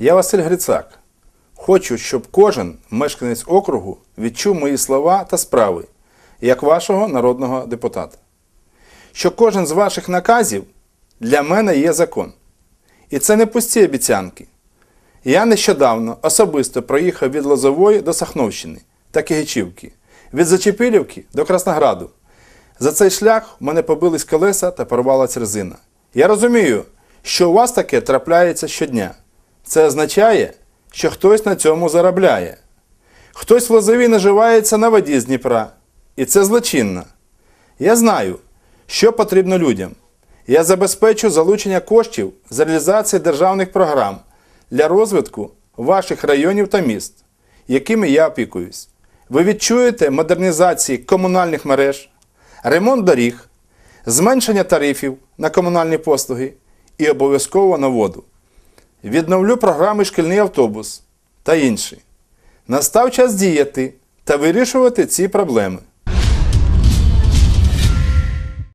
Я Василь Грицак. Хочу, щоб кожен мешканець округу відчув мої слова та справи, як вашого народного депутата. Що кожен з ваших наказів для мене є закон. І це не пусті обіцянки. Я нещодавно особисто проїхав від Лозової до Сахновщини та Кигичівки, від Зачепилівки до Краснограду. За цей шлях в мене побились колеса та порвалась резина. Я розумію, що у вас таке трапляється щодня. Це означає, що хтось на цьому заробляє. Хтось в Лозові наживається на воді з Дніпра. І це злочинно. Я знаю, що потрібно людям. Я забезпечу залучення коштів з реалізації державних програм для розвитку ваших районів та міст, якими я опікуюсь. Ви відчуєте модернізації комунальних мереж, ремонт доріг, зменшення тарифів на комунальні послуги і обов'язково на воду. Відновлю програми шкільний автобус та інші. Настав час діяти та вирішувати ці проблеми.